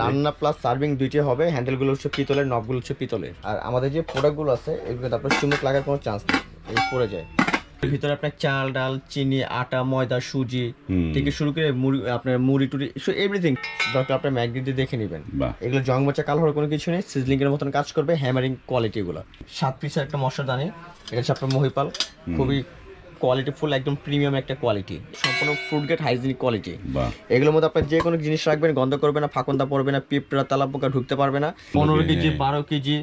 রান্না plus serving দুইটি হবে। হ্যান্ডেলগুলো হচ্ছে পিতলের নবগুলো হচ্ছে পিতলের। আর আমাদের যে প্রোডাক্টগুলো আছে এগুলো তারপর চুমুক লাগার কোনো চান্স নেই। পড়ে যায়। এর ভিতরে আপনার চাল ডাল চিনি আটা ময়দা সুজি থেকে শুরু করে মুড়ি আপনার মুড়ি টুড়ি এভরিথিং দরকার আপনার ম্যাগনেট দিয়ে দেখে নেবেন। এগুলো জং মোচা কালো হওয়ার কোনো কিছু নেই। সিজলিং এর মতন কাজ করবে হ্যামারিং কোয়ালিটি এগুলো। সাত পিসের একটা মশলা দানি এটা হচ্ছে আপনার মহিপাল। খুবই কোয়ালিটি ফুল একদম প্রিমিয়াম একটা কোয়ালিটি সম্পূর্ণ ফ্রুট গেট হাইজিনিক কোয়ালিটি এগুলোর মধ্যে আপনার যে কোনো জিনিস রাখবেন গন্ধ করবে না ফাঁকন্দা পড়বে না পিঁপড়া তালা পোকা ঢুকতে পারবে না। পনেরো কেজি বারো কেজি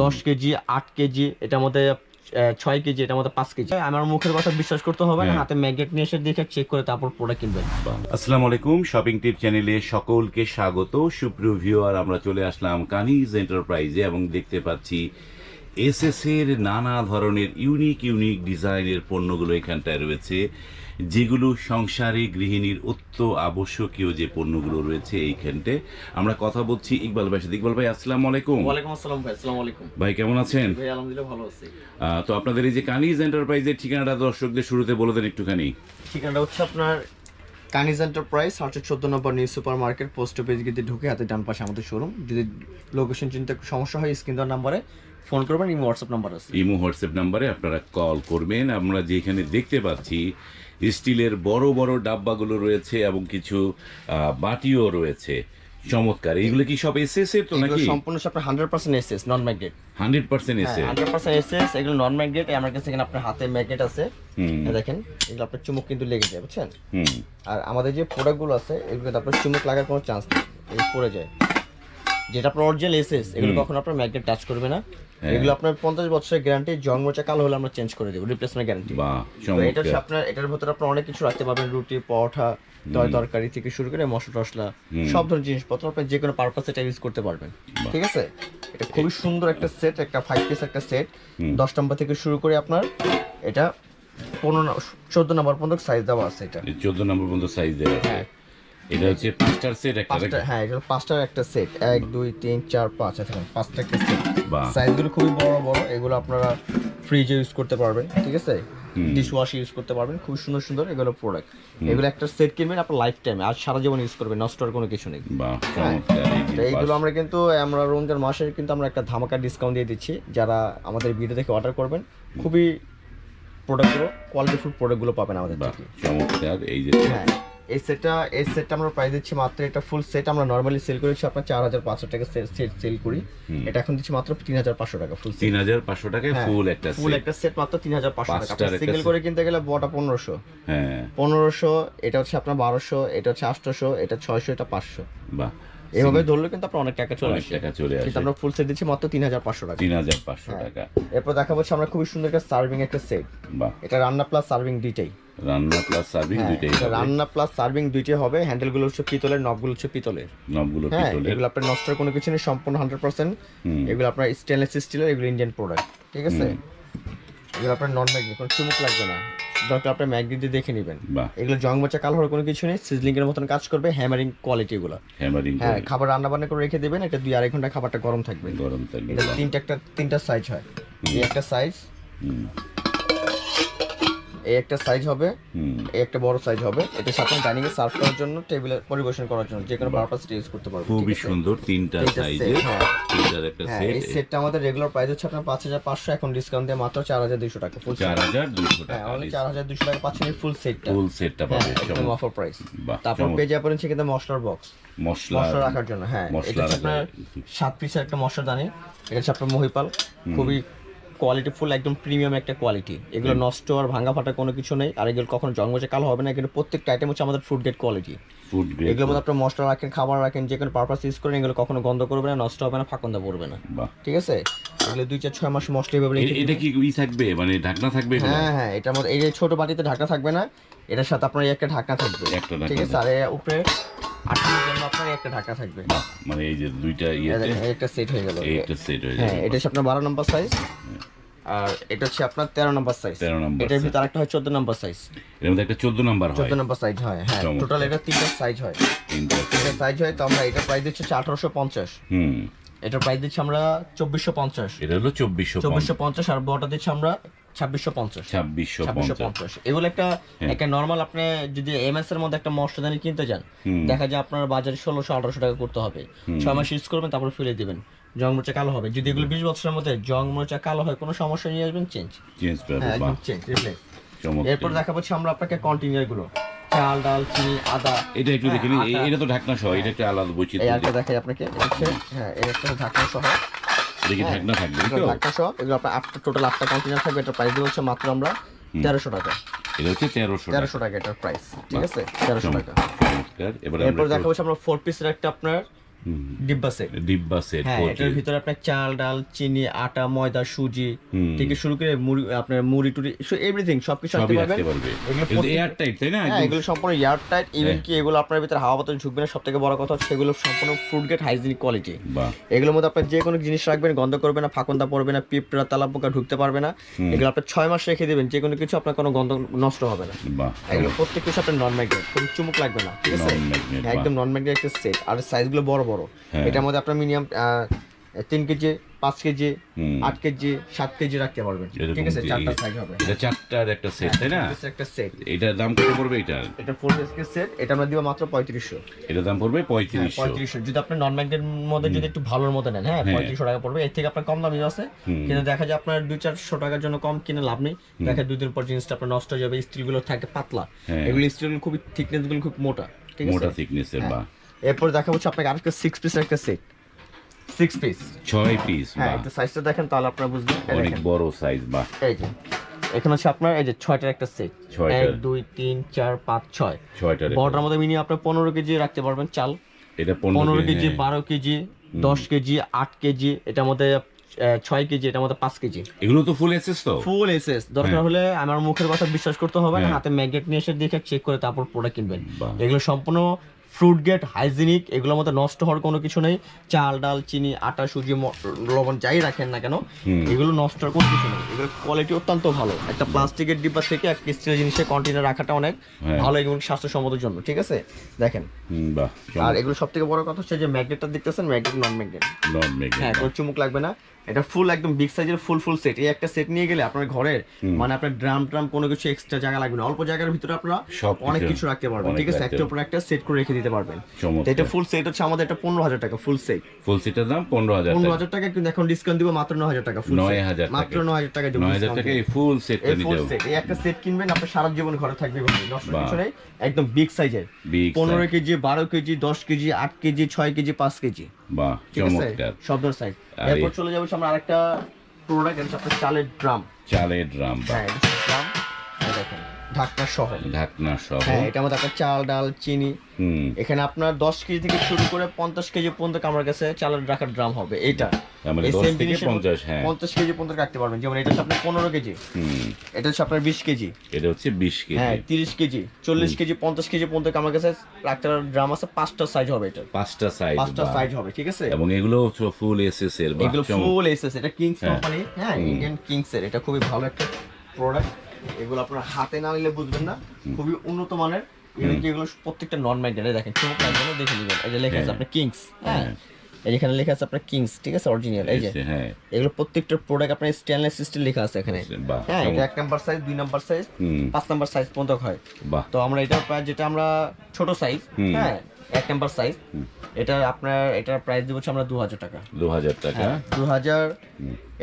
দশ কেজি আট কেজি এটার মধ্যে ছয় কেজি এটার মধ্যে পাঁচ কেজি। আমার মুখের কথা বিশ্বাস করতে হবে না হ্যাঁ। হাতে ম্যাগনেট নিয়ে এসে দেখে চেক করে তারপর প্রোডাক্ট কিনবেন। আসসালামু আলাইকুম শপিং টিপ চ্যানেলে সকলকে স্বাগত। সুপ্রিয় ভিউয়ার আমরা চলে আসলাম কানিজ এন্টারপ্রাইজে এবং দেখতে পাচ্ছি এসএস এর নানা ধরনের ইউনিক ইউনিক ডিজাইনের পণ্যগুলো এখানটায় রয়েছে যেগুলো সংসারে গৃহিণীর অত্য আবশ্যকীয় যে পণ্যগুলো রয়েছে এইখানটায় আমরা কথা বলছি ইকবাল ভাই সাথে। ইকবাল ভাই আসসালামু আলাইকুম। ওয়ালাইকুম আসসালাম ভাই আসসালামু আলাইকুম। ভাই কেমন আছেন? ভাই আলহামদুলিল্লাহ ভালো আছি। তো আপনাদের এই যে কানিজ এন্টারপ্রাইজের ঠিকানাটা দর্শকদের শুরুতে বলে দেন একটুখানি। ঠিকানাটা হচ্ছে আপনার কানিজ এন্টারপ্রাইজ হচ্ছে চোদ্দ number new super market post office গিয়ে ঢুকে হাতে ডান পাশে আমাদের শোরুম যদি লোকেশন চিনতে সমস্যা হয় স্ক্রিন দেওয়ার নাম্বারে ফোন করবেন, ইমো হোয়াটসঅ্যাপ নাম্বার আছে। ইমো হোয়াটসঅ্যাপ নাম্বারে আপনারা কল করবেন। আমরা যেখানে দেখতে পাচ্ছি, স্টিলের বড় বড় ডাব্বাগুলো রয়েছে এবং কিছু বাটিও রয়েছে। চমৎকার। এগুলো কি সব এসএস এর তো নাকি? সম্পূর্ণ hundred percent SS non magnet hundred percent SS hundred percent SS এগুলো নন ম্যাগনেট আমার কাছে এখানে আপনার হাতে ম্যাগনেট আছে। দেখেন এগুলো আপনার চুমুক কিন্তু লেগে যায় বুঝছেন? আর আমাদের যে প্রোডাক্টগুলো আছে এগুলো আপনার চুমুক লাগার কোনো চান্স নেই এই পড়ে যায়। যেটা আপনার অরিজিনাল এসএস এগুলো কখনো আপনার ম্যাগনেট টাচ করবে না। হ্যাঁ। এগুলো আপনার পঞ্চাশ বছরের গ্যারান্টি জং মোচা কালো হলে আমরা চেঞ্জ করে দেবো রিপ্লেসমেন্ট গ্যারান্টি এটা আপনার এটার ভিতরে আপনি অনেক কিছু রাখতে পারবেন রুটি পরোটা দই তরকারি থেকে শুরু করে মশলা টসলা সব ধরনের জিনিসপত্র আপনি যে কোনো পারপাস এটা ইউজ করতে পারবেন। ঠিক আছে? এটা খুবই সুন্দর একটা সেট একটা ফাইভ পিস একটা সেট দশ নম্বর থেকে শুরু করে আপনার এটা পনেরো চোদ্দ নম্বর পর্যন্ত সাইজ দেওয়া আছে এটা। চোদ্দ নম্বর পর্যন্ত সাইজ দেওয়া হ্যাঁ। এটা হচ্ছে পাঁচটার সেট একটা হ্যাঁ এটা পাঁচটার একটা সেট এক দুই তিন চার পাঁচ এখন পাঁচটা একটা সেট সাইজগুলো খুবই বড় বড়। এগুলো আপনারা ফ্রিজে ইউজ করতে পারবেন ঠিক আছে? ডিশ ওয়াশ ইউজ করতে পারবেন খুব সুন্দর সুন্দর এগুলো প্রোডাক্ট এগুলো একটা সেট কিনবেন আপনার লাইফ টাইম আর সারা জীবন ইউজ করবেন নষ্ট হওয়ার কোনো কিছু নেই। বাহ চমৎকার এই যে তো এইগুলো আমরা কিন্তু আমরা রমজান মাসের কিন্তু আমরা একটা ধামাকা ডিসকাউন্ট দিয়ে দিচ্ছি। যারা আমাদের ভিডিও দেখে অর্ডার করবেন খুবই প্রোডাক্টগুলো কোয়ালিটিফুল প্রোডাক্টগুলো পাবেন আমাদের থেকে। চমৎকার এই যে হ্যাঁ। এই সেটটা এই সেটটা আমরা প্রাইস দিচ্ছি মাত্র এটা ফুল সেট আমরা নর্মালি সেল করেছি আপনার চার হাজার পাঁচশো টাকা সেট সেল করি। এটা এখন দিচ্ছি মাত্র তিন হাজার পাঁচশো টাকা ফুল তিন হাজার পাঁচশো টাকায় ফুল একটা ফুল একটা সেট মাত্র তিন হাজার পাঁচশো টাকা। সিঙ্গেল করে কিনতে গেলে বটা পনেরোশো। হ্যাঁ। পনেরোশো এটা হচ্ছে আপনার বারোশো এটা হচ্ছে আটশোশো এটা ছয়শো এটা পাঁচশো। বাহ। এভাবে ধরলে কিন্তু আপনার অনেক টাকা চলে আসে। টাকা চলে আসে। কিন্তু আমরা ফুল সেট দিচ্ছি মাত্র তিন হাজার পাঁচশো টাকা। তিন হাজার পাঁচশো টাকা। এরপর দেখা হচ্ছে আমরা খুবই সুন্দর একটা সার্ভিং একটা সেট বাহ। এটা রান্না প্লাস সার্ভিং দুইটাই রান্না প্লাস সার্ভিং হ্যাঁ, দুইটাই হবে। রান্না প্লাস সার্ভিং দুইটাই হবে। হ্যান্ডেলগুলো হচ্ছে পিতলের নবগুলো হচ্ছে পিতলের। নবগুলো হ্যাঁ পিতলের। এগুলো আপনার নষ্ট কোনো কিছু নেই সম্পূর্ণ হান্ড্রেড পার্সেন্ট এগুলো আপনার স্টেনলেস স্টিলের এগুলো ইন্ডিয়ান প্রোডাক্ট ঠিক আছে? এগুলো আপনার নন ম্যাগনেট কোনো চুমুক লাগবে না। দরকার আপনার ম্যাগনেট দিয়ে দেখে নেবেন। এগুলো জং মোচা কালো হওয়ার কোনো কিছু নেই সিজলিং এর মতন কাজ করবে হ্যামারিং কোয়ালিটি এগুলো। হ্যামারিং হ্যাঁ খাবার রান্না বান্না করে রেখে দেবেন এটা দুই আড়াই ঘণ্টা খাবারটা গরম থাকবে। গরম থাকবে তিনটা একটা তিনটা সাইজ হয়। এই একটা সাইজ এই একটা সাইজ হবে এই একটা বড় সাইজ হবে। এটা সাথে ডাইনিং এ সার্ভ করার জন্য টেবিলে পরিবেশন করার জন্য যে কোনো পারপাস ইউজ করতে পারবেন খুবই সুন্দর তিনটা সাইজে হ্যাঁ। তিনটার একটা হ্যাঁ সেট এই সেটটা আমাদের রেগুলার প্রাইস হচ্ছে আপনার পাঁচ হাজার পাঁচশো এখন ডিসকাউন্ট দিয়ে মাত্র চার হাজার দুইশো টাকা ফুল চার হাজার দুশো হ্যাঁ টাকা হাজার দুশো টাকা পাচ্ছেন ফুল সেটটা ফুল সেটটা হ্যাঁ পাবে একদম অফার প্রাইস তারপর। পেয়ে যাবেন সেখানে মশলার বক্স মশলা মশলা রাখার জন্য হ্যাঁ এটা আপনার সাত পিসের একটা মশলা দানি এটা হচ্ছে আপনার মহিপাল খুবই কোয়ালিটি ফুল একদম প্রিমিয়াম একটা কোয়ালিটি এগুলো নষ্ট আর ভাঙা ফাটা কোনো কিছু নেই। আর এগুলো কখনো জন্মজে কালো হবে না কিন্তু প্রত্যেকটা আইটেম হচ্ছে আমাদের food grade quality food grade এগুলোর মধ্যে আপনার মশলা রাখেন খাবার রাখেন যে কোনো পারপাস ইউজ করেন এগুলো কখনো গন্ধ করবে না নষ্ট হবে না ফাঁকন্দা পড়বে না। ঠিক আছে? এগুলো দুই চার ছয় মাস মশলা এভাবে এটা কি ই থাকবে? মানে ঢাকনা থাকবে হ্যাঁ হ্যাঁ এটার মধ্যে এই ছোট বাটিতে ঢাকা থাকবে না এটার সাথে আপনার একটা ঢাকনা থাকবে। ঠিক আছে? আর উপরে জন্য আপনার একটা ঢাকা থাকবে। মানে এই যে দুইটা একটা সেট হয়ে গেল। একটা সেট হয়ে হ্যাঁ এটা হচ্ছে আপনার বারো নম্বর সাইজ আর এটা হচ্ছে আপনার তেরো নম্বর সাইজ 13 নম্বর এটার ভিতরে আরেকটা হয় চোদ্দ নম্বর সাইজ এর মধ্যে একটা চোদ্দ নাম্বার চোদ্দ নম্বর সাইজ হয় হ্যাঁ। টোটাল এটা তিনটা সাইজ হয়। তিনটা সাইজ হয় তো আমরা এটা প্রাইস দিচ্ছি হচ্ছে আঠারোশো পঞ্চাশ। হুম। এটার প্রাইস দিচ্ছি আমরা চব্বিশশো পঞ্চাশ। এটা হলো চব্বিশশো চব্বিশশো পঞ্চাশ আর বটা দিচ্ছি আমরা ছাব্বিশশো পঞ্চাশ। ছাব্বিশশো পঞ্চাশ। পঞ্চাশ। এগুলো একটা একটা নর্মাল আপনি যদি এমএস এর মধ্যে একটা মশলাদানি কিনতে যান দেখা যায় আপনার বাজারে ষোলোশো আঠারোশো টাকা করতে হবে। ছয় মাস ইউজ করবেন তারপর ফেলে দিবেন। জং মোচা কালো হবে। যদি এগুলো বিশ বছরের মধ্যে জং মোচা কালো হয় কোনো সমস্যা নিয়ে আসবেন চেঞ্জ চেঞ্জ হ্যাঁ চেঞ্জ রিপ্লেস এরপর দেখাবো হচ্ছে আমরা আপনাকে কন্টিনিউরগুলো। চাল ডাল চিনি আদা। এটা একটু দেখে নিন এটা তো ঢাকনা সহ এটা একটা আলাদা এই বৈচিত্র্য আরেকটা দেখাই আপনাকে এটা হ্যাঁ এই একটা ঢাকনা সহ। দেখি ঢাকনা থাকবে তো? ঢাকনা সহ এগুলো আপনার আটটা টোটাল আটটা কন্টিনিউর থাকবে এটার প্রাইস হচ্ছে মাত্র আমরা তেরোশো টাকা। এটা হচ্ছে তেরোশো টাকা। তেরোশো টাকা এটার প্রাইস ঠিক আছে? তেরোশো টাকা। এবার এরপর আমরা দেখাবো হচ্ছে আমরা ফোর পিসের একটা আপনার ডিব্বা সেট। ডিব্বা সেট হ্যাঁ এটার ভিতরে আপনার চাল ডাল চিনি আটা ময়দা সুজি থেকে শুরু করে মুড়ি আপনার মুড়ি টুড়ি এভরিথিং সবকিছু সবই পারবেন। এগুলো এয়ার টাইট তাই না? হ্যাঁ এগুলো সম্পূর্ণ এয়ার টাইট ইভেন কি এগুলো আপনার ভিতরে হাওয়া বাতাস ঢুকবে না সব থেকে বড় কথা হচ্ছে এগুলো সম্পূর্ণ ফ্রুট গেট হাইজিনিক কোয়ালিটি এগুলোর মধ্যে আপনার যে কোনো জিনিস রাখবেন গন্ধ করবে না ফাঁকন্দা পড়বে না পিঁপড়া তালা পোকা ঢুকতে পারবে না। এগুলো আপনার ছয় মাস রেখে দেবেন যে কোনো কিছু আপনার কোনো গন্ধ নষ্ট হবে না। এগুলো প্রত্যেক কিছু আপনার নন ম্যাগনেট কোনো চুমুক লাগবে না ঠিক আছে? একদম নন ম্যাগনেট একটা সেট আর সাইজগুলো বড় বড়। হ্যাঁ। এটার মধ্যে আপনার মিনিমাম তিন কেজি পাঁচ কেজি আট কেজি সাত কেজি রাখতে পারবেন। ঠিক আছে? চারটা সাইজ হবে। এটা চারটার একটা সেট তাই না? এটা একটা সেট এটার দাম কত পড়বে এটা এটা ফোর পিসের সেট এটা আমরা দিব মাত্র পঁয়ত্রিশশো। এটার দাম পড়বে পঁয়ত্রিশশো। পঁয়ত্রিশশো। যদি আপনি নন ব্যাংকের মধ্যে যদি একটু ভালোর মধ্যে নেন হ্যাঁ পঁয়ত্রিশশো টাকা পড়বে। এর থেকে আপনার কম দামি আছে। কিন্তু দেখা যায় আপনার দুই চারশো টাকার জন্য কম কিনে লাভ নেই। দেখা দুই দিন পর জিনিসটা আপনার নষ্ট হয়ে যাবে স্টিলগুলো থাকে পাতলা। হ্যাঁ। এগুলো স্টিল খুবই থিকনেসগুলো খুব মোটা। মোটা থিকনেসের বা এরপর দেখা হচ্ছে আপনাকে আরেকটা সিক্স পিসের একটা সেট সিক্স পিস ছয় পিস হ্যাঁ একটু সাইজটা দেখেন তাহলে আপনারা বুঝবেন। অনেক বড় সাইজ বা এই যে এখানে হচ্ছে আপনার এই যে ছয়টার একটা সেট। এক দুই তিন চার পাঁচ ছয়। ছয়টার বড়টার মধ্যে মিনিমাম আপনার পনেরো কেজি রাখতে পারবেন চাল। এটা পনেরো কেজি কেজি বারো কেজি দশ কেজি আট কেজি এটার মধ্যে ছয় কেজি এটার মধ্যে পাঁচ কেজি। এগুলো তো ফুল এসেস তো? ফুল এসএস দরকার হলে আমার মুখের কথা বিশ্বাস করতে হবে না হ্যাঁ। হাতে ম্যাগনেট নিয়ে এসে দেখে চেক করে তারপর প্রোডাক্ট কিনবেন। এগুলো সম্পূর্ণ ফ্রুট গেট হাইজিনিক এগুলোর মধ্যে নষ্ট হওয়ার কোনো কিছু নেই। চাল ডাল চিনি আটা সুজি লবণ যাই রাখেন না কেন এগুলো নষ্ট হওয়ার কোনো কিছু নেই। এগুলো কোয়ালিটি অত্যন্ত ভালো। একটা প্লাস্টিকের ডিব্বা থেকে একটা স্টিলের জিনিসের কন্টেনার রাখাটা অনেক হ্যাঁ। ভালো এবং স্বাস্থ্যসম্মতের জন্য ঠিক আছে? দেখেন। বাহ আর এগুলো সব থেকে বড় কথা হচ্ছে যে ম্যাগনেটটা দেখতেছেন? ম্যাগনেট নন ম্যাগনেট নন মেঘে হ্যাঁ কোনো চুমুক লাগবে না। এটা ফুল একদম বিগ সাইজের ফুল ফুল সেট এই একটা সেট নিয়ে গেলে আপনার ঘরের মানে আপনার ড্রাম ট্রাম কোনো কিছু এক্সট্রা জায়গা লাগবে না। অল্প জায়গার ভিতরে আপনারা সব অনেক কিছু রাখতে পারবেন। ঠিক আছে? একটা উপর একটা সেট করে রেখে দিতে পারবেন। এটা ফুল সেট হচ্ছে আমাদের এটা পনেরো হাজার টাকা ফুল সেট ফুল সেটের দাম পনেরো হাজার পনেরো টাকা। হাজার টাকা কিন্তু এখন ডিসকাউন্ট দিব মাত্র নয় হাজার টাকা ফুল নয় হাজার মাত্র নয় হাজার টাকা দিব নয় হাজার টাকা এই ফুল সেট এই ফুল সেট এই একটা সেট কিনবেন আপনার সারা জীবন ঘরে থাকবে নষ্ট। কিছু নেই একদম বিগ সাইজের পনেরো কেজি বারো কেজি দশ কেজি আট কেজি ছয় কেজি পাঁচ কেজি। বাহ চমৎকার। সব ধরনের সাইজ এরপর চলে যাব আমরা আরেকটা প্রোডাক্ট এটা চালের ড্রাম চালের ড্রাম হ্যাঁ ড্রাম দেখেন। ঢাকনা সহ। ঢাকনা সহ। হ্যাঁ এটার মধ্যে আপনার চাল ডাল চিনি। এখানে আপনার দশ কেজি থেকে শুরু করে পঞ্চাশ কেজি পর্যন্ত আমার কাছে চালের রাখার ড্রাম হবে এটা তার এই দশ same থেকে জিনিসের পঞ্চাশ হ্যাঁ। কেজি পর্যন্ত রাখতে পারবেন। যেমন এটা হচ্ছে আপনার পনেরো কেজি। এটা হচ্ছে আপনার বিশ কেজি। এটা হচ্ছে বিশ হ্যাঁ তিরিশ কেজি চল্লিশ কেজি পঞ্চাশ কেজি পর্যন্ত আমার কাছে রাখতে ড্রাম আছে পাঁচটা সাইজ হবে এটা। পাঁচটা সাইজ পাঁচটা সাইজ হবে ঠিক আছে? এবং এগুলো ফুল এসএস এর এগুলো। ফুল এসএস এটা কিংস হ্যাঁ। কোম্পানি হ্যাঁ ইন্ডিয়ান কিংস এর। এটা খুবই ভালো একটা প্রোডাক্ট এগুলো আপনার হাতে না নিলে বুঝবেন না। খুবই উন্নত মানের। এগুলো প্রত্যেকটা নন ম্যাগনেট দেখেন চমক লাগবে দেখে নেবেন? এই যে লেখা আছে হ্যাঁ। আপনার কিংস হ্যাঁ? এই যেখানে লেখা আছে আপনার কিংস ঠিক আছে? অরিজিনাল এই যে। হ্যাঁ। এগুলো প্রত্যেকটা প্রোডাক্ট আপনার স্টেনলেস স্টিল লেখা আছে এখানে। হ্যাঁ এটা এক নাম্বার সাইজ দুই নাম্বার সাইজ পাঁচ নাম্বার সাইজ পর্যন্ত হয়। তো আমরা এটা প্রায় যেটা আমরা ছোট সাইজ হ্যাঁ? এক নাম্বার সাইজ এটা আপনার এটার প্রাইস দিব হচ্ছে আমরা দু হাজার টাকা। দু হাজার টাকা। দু হাজার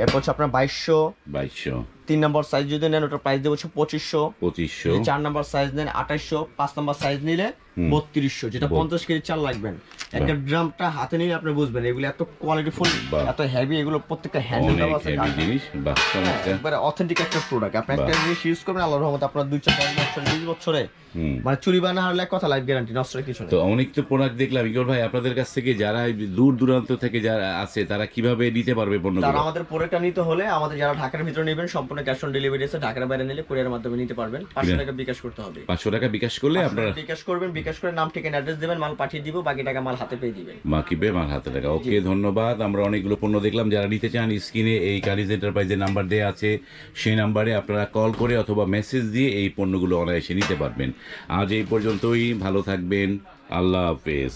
এরপর হচ্ছে আপনার বাইশশো। বাইশশো। তিন নম্বর সাইজ যদি নেন ওটার প্রাইস দেবো হচ্ছে পঁচিশশো। পঁচিশশো। চার নম্বর সাইজ নেন আঠাশশো পাঁচ নম্বর সাইজ নিলে বত্রিশশো যেটা পঞ্চাশ কেজি চাল লাগবেন একটা ড্রামটা হাতে নিয়ে আপনি বুঝবেন এগুলো এত কোয়ালিটি ফুল এত হেভি এগুলো প্রত্যেকটা হ্যান্ডেল অনেক আছে। চমৎকার। একবারে অথেন্টিক একটা প্রোডাক্ট আপনি একটা জিনিস ইউজ করবেন আল্লাহর রহমতে আপনার দুই চার পাঁচ বছর বিশ বছরে মানে চুরি বানা হারলে কথা লাইফ গ্যারান্টি নষ্ট কিছু তো অনেক তো প্রোডাক্ট দেখলাম ইকর ভাই আপনাদের কাছ থেকে যারা দূর দূরান্ত থেকে যারা আছে তারা কীভাবে নিতে পারবে তারা আমাদের প্রোডাক্টটা নিতে হলে আমাদের যারা ঢাকার ভিতরে নেবেন সম্পূর্ণ ক্যাশ অন ডেলিভারি আছে ঢাকার বাইরে নিলে কুরিয়ার মাধ্যমে নিতে পারবেন। পাঁচশো টাকা বিকাশ করতে হবে। পাঁচশো টাকা বিকাশ করলে আপনারা বিকাশ করবেন বিকাশ করে নাম ঠিকানা অ্যাড্রেস দেবেন মাল পাঠিয়ে দিব বাকি টাকা মাল হাতে পেয়ে দিবেন। মাকিবে মাল হাতে টাকা। ওকে ধন্যবাদ। আমরা অনেকগুলো পণ্য দেখলাম যারা নিতে চান স্ক্রিনে এই কালিজ এন্টারপ্রাইজের নাম্বার দেওয়া আছে। সেই নাম্বারে আপনারা কল করে অথবা মেসেজ দিয়ে এই পণ্যগুলো অনায়াসে নিতে পারবেন। আজ এই পর্যন্তই ভালো থাকবেন। আল্লাহ হাফেজ